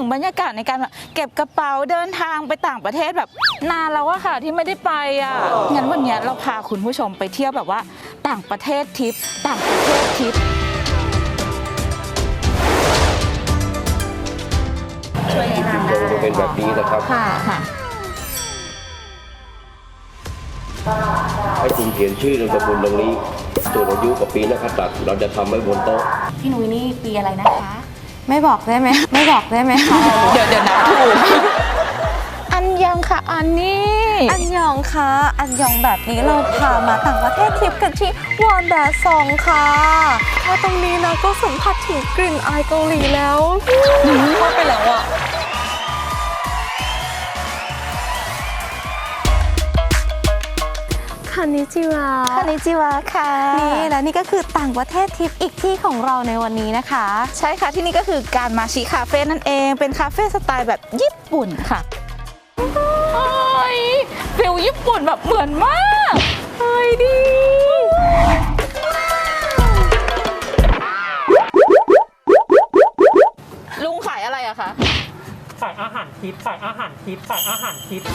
คิดถึงบรรยากาศในการแบบเก็บกระเป๋าเดินทางไปต่างประเทศแบบนานแล้วอะค่ะที่ไม่ได้ไปอะงั้นวันเนี้ยเราพาคุณผู้ชมไปเที่ยวแบบว่า ต่างประเทศทริปต่างประเทศทริปช่วยแนะนำโดยจะเป็นแบบนี้นะครับค่ะค่ะให้คุณเขียนชื่อนามสกุลตรงนี้ส่วนอายุกับปีนักขัตฤกษ์เราจะทำไว้บนโต๊ะ พี่นุ้ยนี่ปีอะไรนะคะ ไม่บอกได้ไหม ไม่บอกได้ไหมคะเดี๋ยวเดี๋ยวนับถูก อันยังค่ะอันนี้อันยองคะอันยองแบบนี้เราพามาต่างประเทศทริปกันที่วอนแดซองค่ะพอตรงนี้นะก็สัมผัสถึงกลิ่นอายเกาหลีแล้ว เข้าไปแล้วอะ คานิจิวะคานิจิวะค่ะ นี่และนี่ก็คือต่างประเทศทริปอีกที่ของเราในวันนี้นะคะ ใช่ค่ะที่นี่ก็คือการมาชิคาเฟ่นั่นเอง เป็นคาเฟ่สไตล์แบบญี่ปุ่นค่ะเฮ้ยฟิลญี่ปุ่นแบบเหมือนมากเฮ้ยดีลุงขายอะไรอะคะขายอาหารทิพย์ขายอาหารทิพย์ขายอาหารทิพย์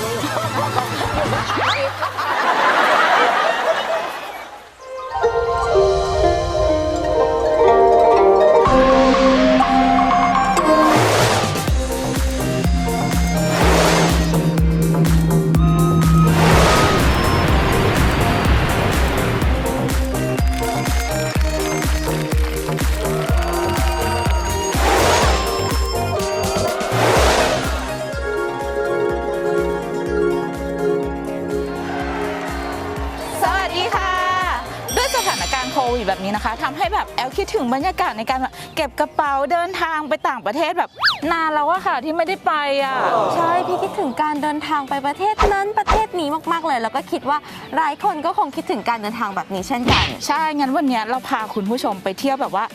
นี้นะคะทำให้แบบแอลคิดถึงบรรยากาศในการแบบเก็บกระเป๋าเดินทางไปต่างประเทศแบบนานแล้วอะค่ะที่ไม่ได้ไปอะใช่พี่คิดถึงการเดินทางไปประเทศนั้นประเทศนี้มากๆเลย แล้วก็คิดว่าหลายคนก็คงคิดถึงการเดินทางแบบนี้เช่นกัน ใช่งั้นวันเนี้ยเราพาคุณผู้ชมไปเที่ยวแบบว่า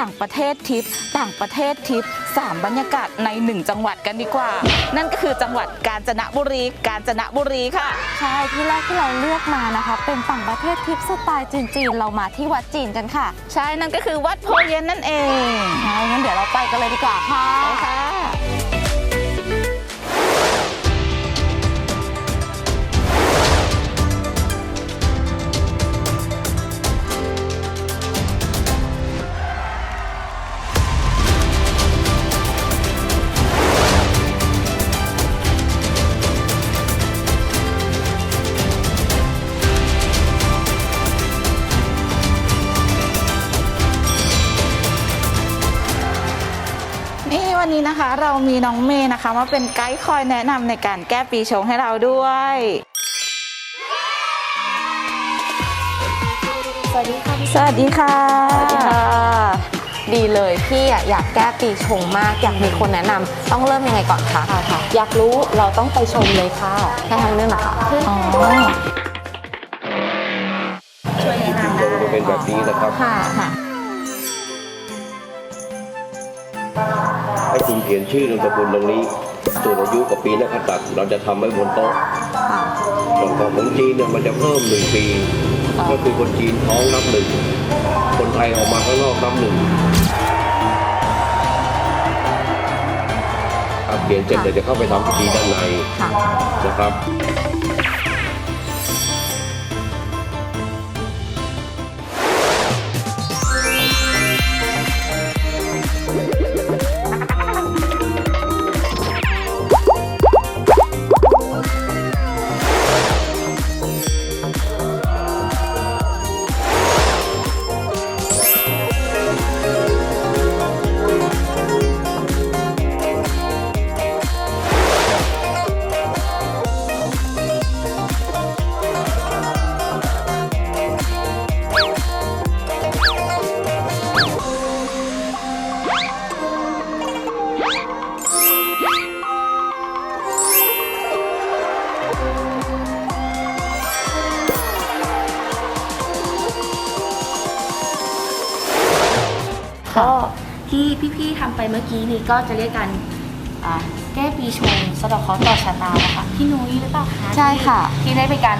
ต่างประเทศทริปต่างประเทศทริปสามบรรยากาศในหนึ่งจังหวัดกันดีกว่า นั่นก็คือจังหวัดกาญจนบุรี กาญจนบุรีค่ะ ใช่ที่แรกที่เราเลือกมานะคะ เป็นต่างประเทศทริปสไตล์จีนๆเรามาที่วัดจีนกันค่ะ ใช่นั่นก็คือวัดโพเย็นนั่นเองใช่งั้นเดี๋ยวเราไปกันเลยดีกว่าค่ะ น้องเมย์นะคะมาเป็นไกด์คอยแนะนำในการแก้ปีชงให้เราด้วย สวัสดีค่ะสวัสดีค่ะ ดีเลยพี่อะอยากแก้ปีชงมากอยากมีคนแนะนำต้องเริ่มยังไงก่อนคะค่ะอยากรู้เราต้องไปชมเลยค่ะแค่ทางเรื่องนะคะอ๋อช่วยแนะนำโดยจะเป็นแบบนี้นะครับ ค่ะ ให้คุณเขียนชื่อนามสกุลตรงนี้ส่วนอายุกับปีนักขัตฤกษ์เราจะทำไว้บนโต๊ะส่วนของของจีนเนี่ยมันจะเพิ่มหนึ่งปี ก็คือคนจีนท้องนับหนึ่ง คนไทยออกมาข้างนอกนับหนึ่งครับเขียนเสร็จเดี๋ยวจะเข้าไปทำพิธีด้านในค่ะนะครับ กี้นี้ก็จะเรียกกันอ่าแก้ปีชงสะเดอกเคราะห์ต่อชะตานะคะพี่นุ้ยหรือเปล่าคะใช่ค่ะ ที่ที่ได้ไปกัน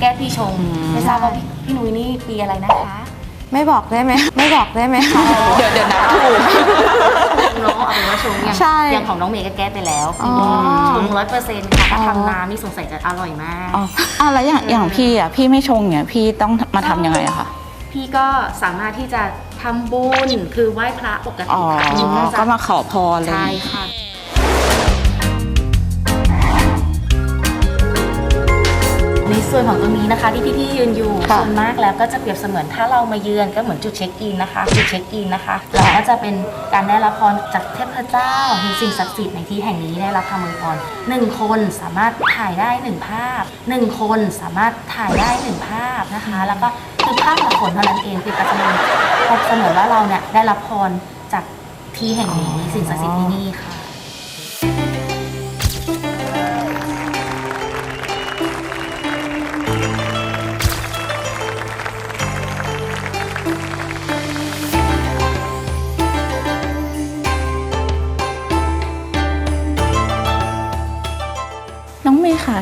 แก้ปีชงไม่ทราบว่าพี่พี่นุ้ยนี่ปีอะไรนะคะ ไม่บอกได้ไหมไม่บอกได้ไหมคะ เดี๋ยวเดี๋ยวนับถูกเนาะเอาเป็นว่าชงอย่างใช่อย่างของน้องเมย์ก็แก้ไปแล้วอ๋อ ชงร้อยเปอร์เซ็นต์ค่ะถ้าอ๋อทำน้ำนี่สงสัยจะอร่อยมาก อ๋ออะแล้วอย่างอย่างพี่อะพี่ไม่ชงเนี่ยพี่ต้องมาทำยังไงอะคะ พี่ก็สามารถที่จะ ทำบุญคือไหว้พระปกติอ๋อค่ะพี่ก็จะก็มาขอพรเลย ใช่ค่ะในส่วนของตรงนี้นะคะที่พี่ๆยืนอยู่ค่ะส่วนมากแล้วก็จะเปรียบเสมือนถ้าเรามาเยือนก็เหมือนจุดเช็คอินนะคะจุดเช็คอินนะคะเราก็จะเป็นการได้รับพรจากเทพเจ้ามีสิ่งศักดิ์สิทธิ์ในที่แห่งนี้ได้รับคำอวยพรหนึ่งคนสามารถถ่ายได้หนึ่งภาพหนึ่งคนสามารถถ่ายได้หนึ่งภาพนะคะ แล้วก็ คือข้าพละคนเท่านั้นเองคือประจำนพบเสมอว่าเราเนี่ยได้รับพรจากที่แห่งนี้สิ่งศักดิ์สิทธิ์ที่นี่ค่ะ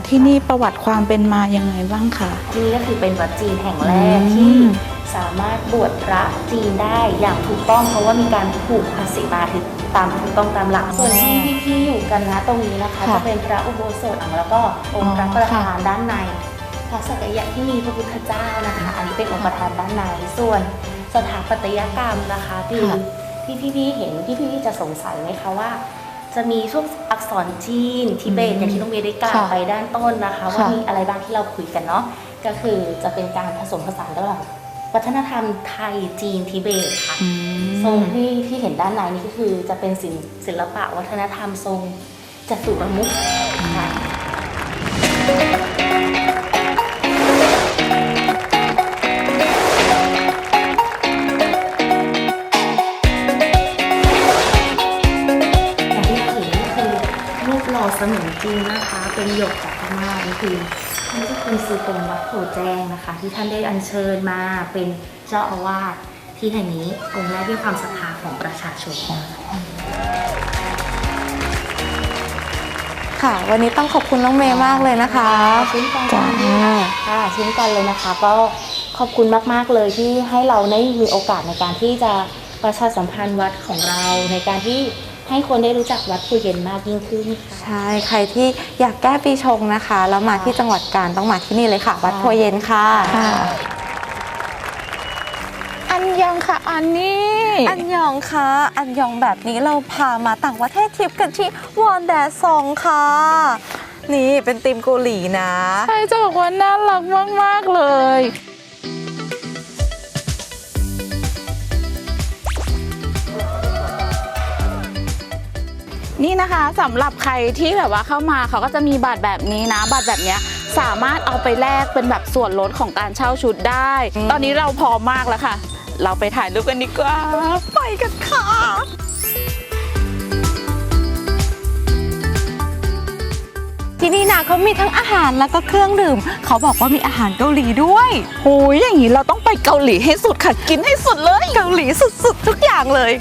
ที่นี่ประวัติความเป็นมายังไงบ้างคะที่นี่ก็คือเป็นวัดจีนแห่งแรกอืมที่สามารถบวชพระจีนได้อย่างถูกต้องเพราะว่ามีการผูกภาษีมาถึงตามถูกต้องตามหลัก ส่วนที่พี่ๆอยู่กันนะตรงนี้นะคะค่ะจะเป็นพระอุโบสถแล้วก็องค์พระอ๋อประค่ะธานด้านในพระสักยะที่มีพระพุทธเจ้านะคะ อันนี้เป็นองค์ประธานด้านในส่วนสถาปัตยกรรมนะคะคือที่พี่ๆเห็นพี่ๆจะสงสัยไหมคะว่า จะมีพวกอักษรจีนทิเบตอย่างที่น้องเมย์ได้กล่าวค่ะไปด้านต้นนะคะ ว่าค่ะมีอะไรบ้างที่เราคุยกันเนาะก็คือจะเป็นการผสมผสานระหว่างวัฒนธรรมไทยจีนทิเบตค่ะอืมทรงที่ที่เห็นด้านในนี่ก็คือจะเป็นศิลป์ศิลปะวัฒนธรรมทรงจัตุรมุขค่ะ อเสมือนจริงนะคะ เป็นหยกจากพม่านี่คือท่านเจ้าคุณซือกงวัดโพแจ้งนะคะ ที่ท่านได้อัญเชิญมาเป็นเจ้าอาวาสที่แห่งนี้องค์แรกด้วยความศรัทธาของประชาชนค่ะ วันนี้ต้องขอบคุณน้องเมย์มากเลยนะคะเช่นกันจ้าค่ะเช่นกันเลยนะคะ ก็ขอบคุณมากๆเลยที่ให้เราได้มีโอกาสในการที่จะประชาสัมพันธ์วัดของเราในการที่ ให้คนได้รู้จักวัดภูเย็นมากยิ่งขึ้นค่ะ ใช่ ใครที่อยากแก้ปีชงนะคะ แล้วมาที่จังหวัดกาญต้องมาที่นี่เลยค่ะ วัดโพเย็นค่ะ ค่ะ อันยังค่ะอันนี้ อันยองคะอันยองแบบนี้เราพามาต่างประเทศทริปกันที่วอนแดซองค่ะ นี่เป็นทีมเกาหลีนะ ใช่จะบอกว่าน่ารักมาก ๆ เลย นี่นะคะสำหรับใครที่แบบว่าเข้ามาเขาก็จะมีบัตรแบบนี้นะ บัตรแบบเนี้ยสามารถเอาไปแลกเป็นแบบส่วนลดของการเช่าชุดได้อืมตอนนี้เราพร้อมมากแล้วค่ะ เราไปถ่ายรูปกันดีกว่าไปกันค่ะที่นี่นะเขามีทั้งอาหารแล้วก็เครื่องดื่ม เขาบอกว่ามีอาหารเกาหลีด้วยโอ้ยอย่างนี้เราต้องไปเกาหลีให้สุดค่ะ กินให้สุดเลย เกาหลีสุดๆ ทุกอย่างเลย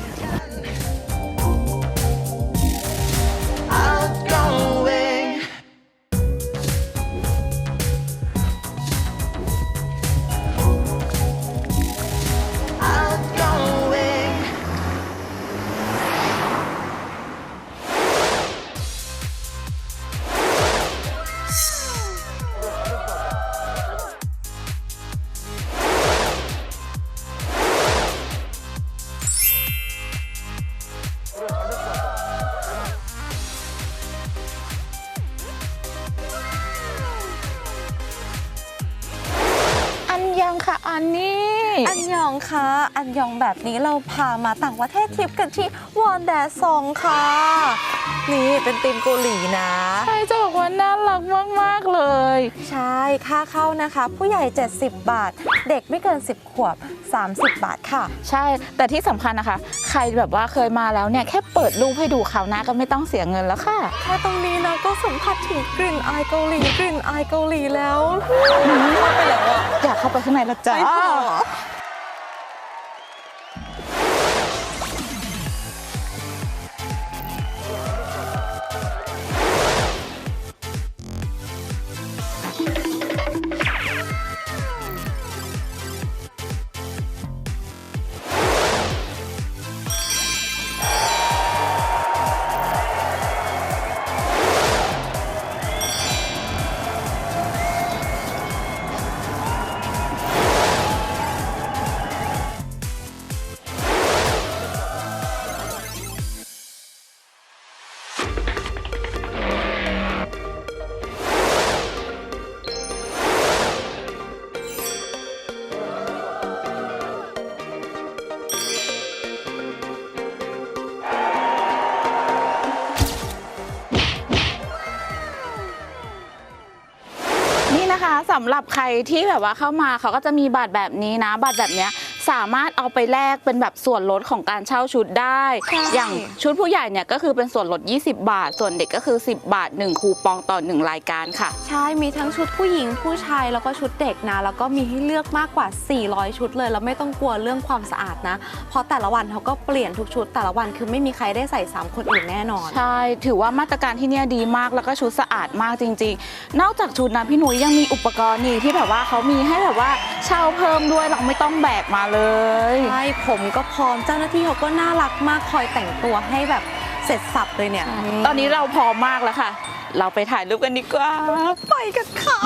ยองแบบนี้เราพามาต่างประเทศทริปกันที่วอนแดซองค่ะ นี่เป็นทีมเกาหลีนะ ใช่จะบอกว่าน่ารักมาก ๆ เลย ใช่ ค่าเข้านะคะ ผู้ใหญ่ 70 บาท เด็กไม่เกิน 10 ขวบ 30 บาทค่ะ ใช่ แต่ที่สำคัญนะคะ ใครแบบว่าเคยมาแล้วเนี่ย แค่เปิดรูปให้ดูคราวหน้าก็ไม่ต้องเสียเงินแล้วค่ะ แค่ตรงนี้นะก็สัมผัสถึงกลิ่นอายเกาหลีกลิ่นอายเกาหลีแล้วหืมเข้าไปแล้วอะอยากเข้าไปข้างในละจ้าำหรับใครที่แบบว่าเข้ามาเขาก็จะมีบัตรแบบนี้นะ บัตรแบบเนี้ยามารถเอาไปแลกเป็นแบบส่วนลดของการเช่าชุดได้ใช่อย่างชุดผู้ใหญ่เนี่ยก็คือเป็นส่วนลด 20 บาท ส่วนเด็กก็คือ 10 บาท 1 คูปองต่อ 1 รายการค่ะ ใช่ มีทั้งชุดผู้หญิงผู้ชายแล้วก็ชุดเด็กนะ แล้วก็มีให้เลือกมากกว่า 400 ชุดเลย แล้วไม่ต้องกลัวเรื่องความสะอาดนะ เพราะแต่ละวันเขาก็เปลี่ยนทุกชุด แต่ละวันคือไม่มีใครได้ใส่ซ้ำคนอื่นแน่นอน ใช่ ถือว่ามาตรการที่เนี่ยดีมาก แล้วก็ชุดสะอาดมากจริง ๆ นอกจากชุดนะพี่หนุ่ยยังมีอุปกรณ์นี่ที่แบบว่าเขามีให้แบบว่าเช่าเพิ่มด้วยเราไม่ต้องแบกมาเลยใช่ ผมก็พร้อมเจ้าหน้าที่เขาก็น่ารักมากคอยแต่งตัวให้แบบเสร็จสับเลยเนี่ย ตอนนี้เราพร้อมมากแล้วค่ะ เราไปถ่ายรูปกันดีกว่า ไปกันค่ะ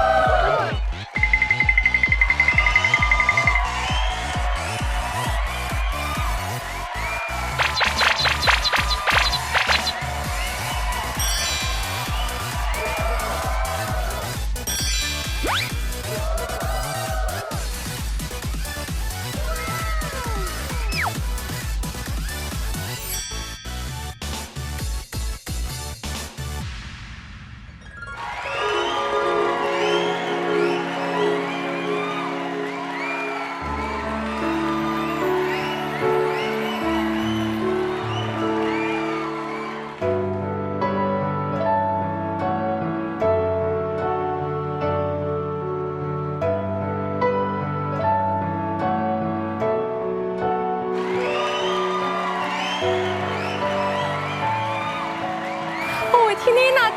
โ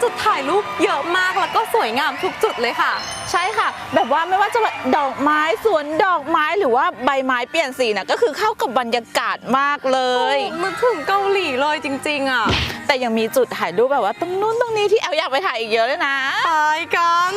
จุดถ่ายรูปเยอะมากแล้วก็สวยงามทุกจุดเลยค่ะ ใช่ค่ะ แบบว่าไม่ว่าจะดอกไม้สวนดอกไม้หรือว่าใบไม้เปลี่ยนสีนะก็คือเข้ากับบรรยากาศมากเลยมันถึงเกาหลีเลยจริง ๆ อะ แต่ยังมีจุดถ่ายรูปแบบว่าตรงนู้นตรงนี้ที่แอลอยากไปถ่ายอีกเยอะเลยนะไปกัน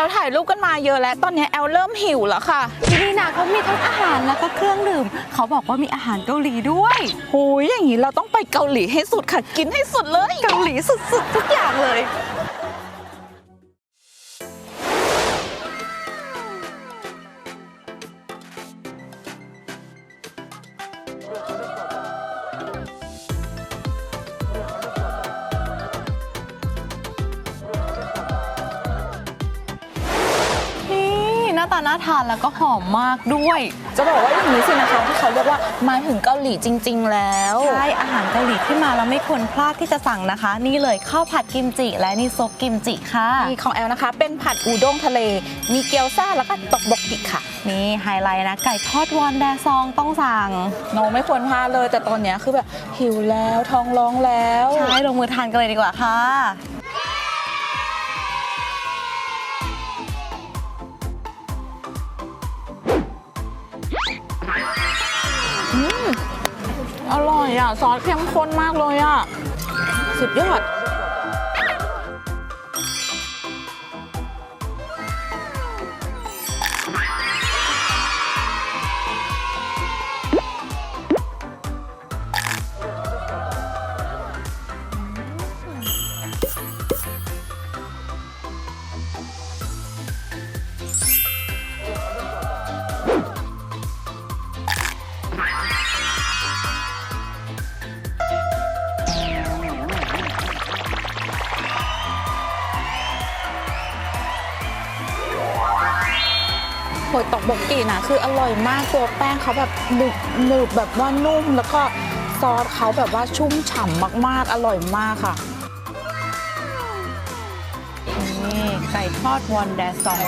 เราถ่ายรูปกันมาเยอะแล้ว ตอนนี้แอลเริ่มหิวแล้วค่ะ ที่นี่นะเขามีทั้งอาหารแล้วก็เครื่องดื่ม เขาบอกว่ามีอาหารเกาหลีด้วยหูยอย่างนี้เราต้องไปเกาหลีให้สุดค่ะ กินให้สุดเลย เกาหลีสุดๆทุกอย่างเลย นี่หน้าตาน่าทานแล้วก็หอมมากด้วย จะบอกว่าอย่างนี้สินะคะที่เขาเรียกว่ามาถึงเกาหลีจริง ๆ แล้วใช่อาหารเกาหลีที่มาแล้วไม่ควรพลาดที่จะสั่งนะคะ นี่เลยข้าวผัดกิมจิ และนี่ซุปกิมจิค่ะมีของแอลนะคะ เป็นผัดอูด้งทะเล มีเกี๊ยวซ่าแล้วก็ตกบกกิค่ะนี่ไฮไลท์นะไก่ทอดวอนแดซองต้องสั่งโนไม่ควรพลาดเลยแต่ตอนเนี้ยคือแบบหิวแล้วท้องร้องแล้วใช่ลงมือทานกันเลยดีกว่าค่ะ อร่อยอะ ซอสเข้มข้นมากเลยอะ สุดยอด คืออร่อยมากตัวแป้งเขาแบบหนึบหนึบแบบว่านุ่ม แล้วก็ซอสเขาแบบว่าชุ่มฉ่ำมากๆ อร่อยมากค่ะนี่ไก่ทอดวอนแดซอง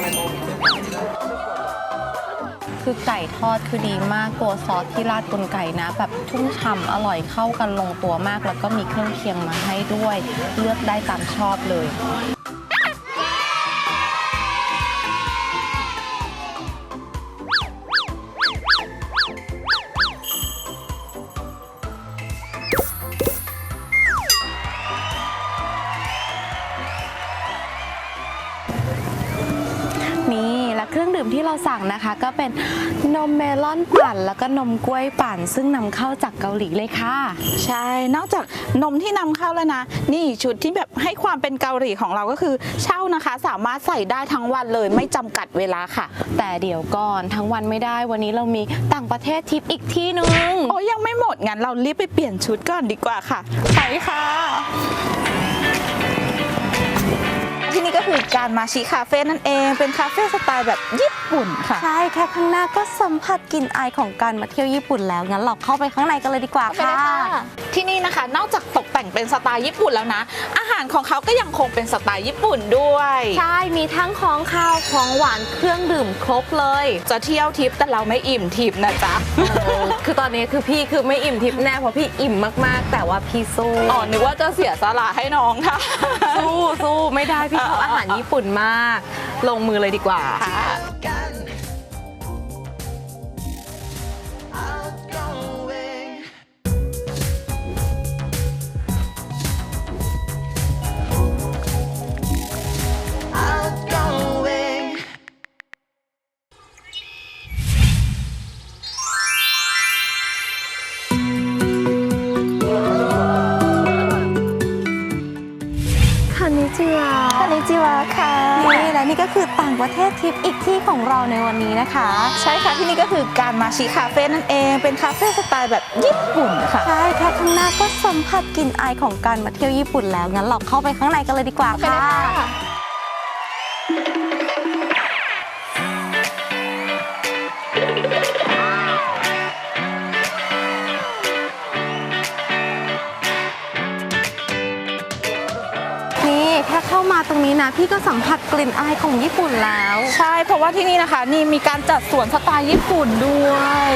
คือไก่ทอดคือดีมากตัวซอสที่ราดบนไก่นะ แบบชุ่มฉ่ำอร่อยเข้ากันลงตัวมาก แล้วก็มีเครื่องเคียงมาให้ด้วย เลือกได้ตามชอบเลย เครื่องดื่มที่เราสั่งนะคะก็เป็นนมเมลอนปั่น แล้วก็นมกล้วยปั่น ซึ่งนำเข้าจากเกาหลีเลยค่ะ ใช่ นอกจากนมที่นำเข้าแล้วนะ นี่ชุดที่แบบให้ความเป็นเกาหลีของเราก็คือ เช่านะคะ สามารถใส่ได้ทั้งวันเลยไม่จำกัดเวลาค่ะ แต่เดี๋ยวก่อนทั้งวันไม่ได้วันนี้เรามีต่างประเทศทริปอีกที่หนึง โอ้ยยังไม่หมดงั้นเรารีบไปเปลี่ยนชุดก่อนดีกว่าค่ะ ไปค่ะ ที่นี่ก็คือการมาชิคาเฟ่นั่นเอง เป็นคาเฟ่สไตล์แบบญี่ปุ่นค่ะ ใช่แค่ข้างหน้าก็สัมผัสกลิ่นอายของการมาเที่ยวญี่ปุ่นแล้ว งั้นเราเข้าไปข้างในกันเลยดีกว่าค่ะ ที่นี่นะคะ นอกจากตกแต่งเป็นสไตล์ญี่ปุ่นแล้วนะ อาหารของเขาก็ยังคงเป็นสไตล์ญี่ปุ่นด้วย ใช่ มีทั้งของข้าว ของหวาน เครื่องดื่มครบเลย จะเที่ยวทริปแต่เราไม่อิ่มทริปนะจ๊ะ คือตอนนี้คือพี่คือไม่อิ่มทิพย์แน่เพราะพี่อิ่มมากๆ แต่ว่าพี่สู้ อ๋อ นึกว่าจะเสียสละให้น้องค่ะ สู้สู้ไม่ได้พี่ชอบอาหารญี่ปุ่นมาก ลงมือเลยดีกว่าค่ะ ประเทศทริปอีกที่ของเราในวันนี้นะคะ ใช่ค่ะที่นี่ก็คือการมาชิคาเฟ่นั่นเอง เป็นคาเฟ่สไตล์แบบญี่ปุ่นค่ะ ใช่แค่ข้างหน้าก็สัมผัสกลิ่นอายของการมาเที่ยวญี่ปุ่นแล้วงั้นเราเข้าไปข้างในกันเลยดีกว่าค่ะ ตรงนี้นะ พี่ก็สัมผัสกลิ่นอายของญี่ปุ่นแล้ว ใช่ เพราะว่าที่นี่นะคะ นี่มีการจัดสวนสไตล์ญี่ปุ่นด้วย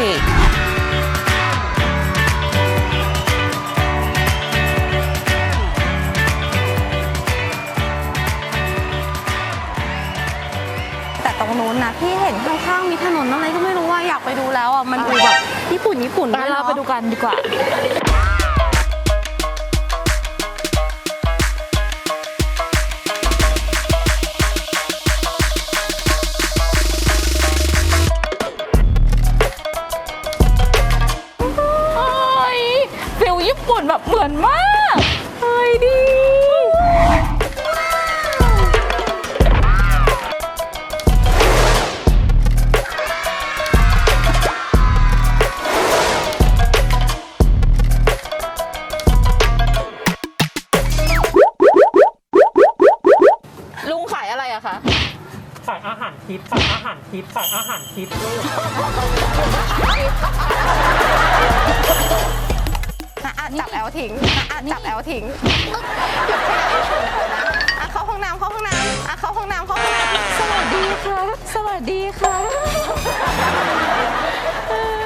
แต่ตรงนู้นนะพี่เห็นข้างๆมีถนนอะไรก็ไม่รู้ว่าอยากไปดูแล้วอะมันดูแบบญี่ปุ่นญี่ปุ่นไปด้วยเราเนาะไปดูกันดีกว่า แบบเหมือนมาก อะอะจับแอลทิ้งอะอะจับแอลทิ้งอะเข้าห้องน้ำเข้าห้องน้ำอะเข้าห้องน้ำเข้าห้องน้ำสวัสดีค่ะสวัสดีค่ะเ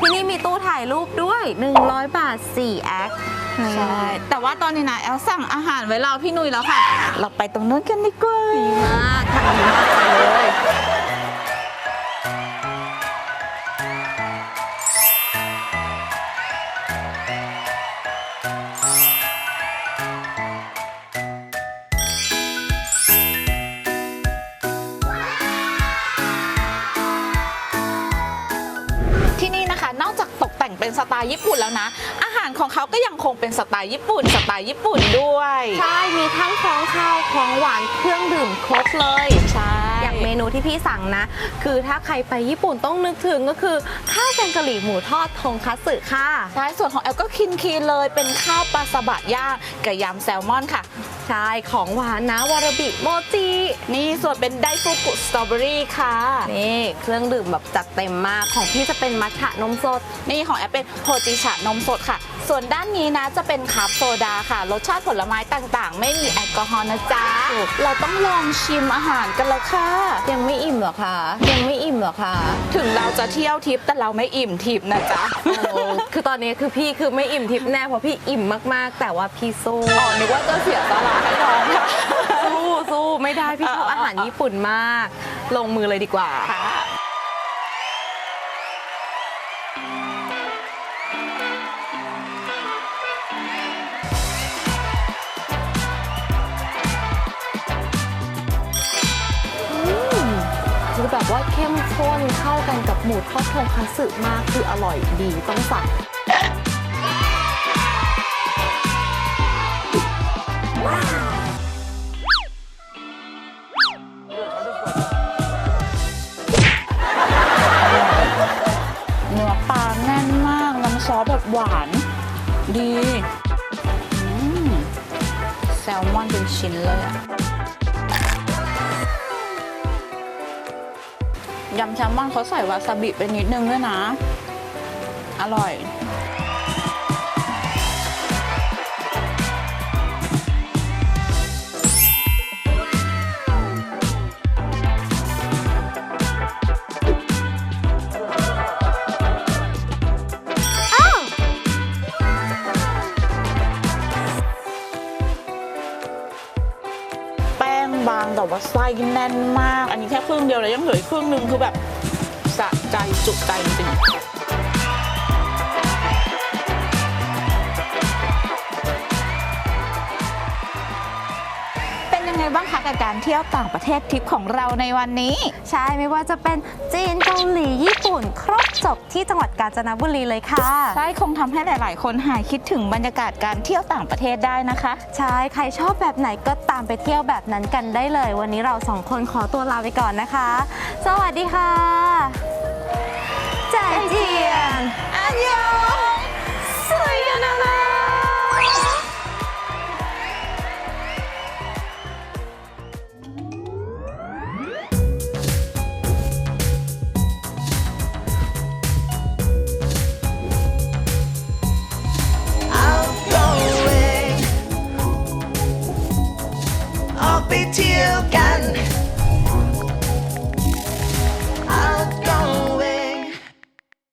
ที่นี่มีตู้ถ่ายรูปด้วย 100 บาท 4 แอค ใช่ แต่ว่าตอนนี้นะแอลสั่งอาหารไว้รอพี่นุ้ยแล้วค่ะ เราไปตรงนู้นกันดีกว่ามากทำดีมากไปเลย เป็นสไตล์ญี่ปุ่นแล้วนะ อาหารของเขาก็ยังคงเป็นสไตล์ญี่ปุ่น สไตล์ญี่ปุ่นด้วย ใช่ มีทั้งของข้าวของหวานเครื่องดื่มครบเลย ใช่อย่างเมนูที่พี่สั่งนะ คือถ้าใครไปญี่ปุ่นต้องนึกถึงก็คือ ข้าวแกงกะหรี่หมูทอดทงคัตสึค่ะ ใช่ ส่วนของแอลก็คินคีนเลยเป็นข้าวปลาสบะย่างกับยำแซลมอนค่ะ ใช่ของหวานนะวารบิโมจิ นี่ส่วนเป็นไดฟูกุสตรอเบอรี่ค่ะ นี่เครื่องดื่มแบบจัดเต็มมากของพี่จะเป็นมัทฉะนมสด นี่ของแอปเป็นโฮจิฉะนมสดค่ะ ส่วนด้านนี้นะจะเป็นคาร์บโซดาค่ะ รสชาติผลไม้ต่างๆ ไม่มีแอลกอฮอล์นะจ๊ะ เราต้องลองชิมอาหารกันแล้วค่ะ ยังไม่อิ่มเหรอคะยังไม่อิ่มเหรอคะถึงเราจะเที่ยวทิปแต่เราไม่อิ่มทิปนะจ๊ะโอ้คือตอนนี้คือพี่คือไม่อิ่มทิพย์แน่เพราะพี่อิ่มมากๆ แต่ว่าพี่สู้อ๋อนึกว่าจะเสียสละให้น้องค่ะสู้สู้ไม่ได้พี่ชอบอาหารญี่ปุ่นมาก ลงมือเลยดีกว่าคือ ว่าเข้มข้นเข้ากันกับหมูทอดทงคัตสึมากคืออร่อยดีต้องสั่งเนื้อปลาแน่นมาก น้ำซอสแบบหวาน ดีแซลมอนเป็นชิ้นเลยอะ ยำแซลมอนเขาใส่วาซาบิไปนิดนึงด้วยนะ อร่อย รึ่งเดียวเลยยังเหลืออีกครึ่งหนึงคือแบบสะใจจุใจจริงเป็นยังไงบ้างคะกับการเที่ยวต่างประเทศทริปของเราในวันนี้ ใช่ไม่ว่าจะเป็นจีนเกาหลีญี่ปุ่น ครบ ที่จังหวัดกาญจนบุรีเลยค่ะ ใช่คงทำให้หลาย ๆ คนหายคิดถึงบรรยากาศการเที่ยวต่างประเทศได้นะคะ ใช่ใครชอบแบบไหนก็ตามไปเที่ยวแบบนั้นกันได้เลย วันนี้เราสองคนขอตัวลาไปก่อนนะคะ สวัสดีค่ะใจเจียนอันยอง 贴紧。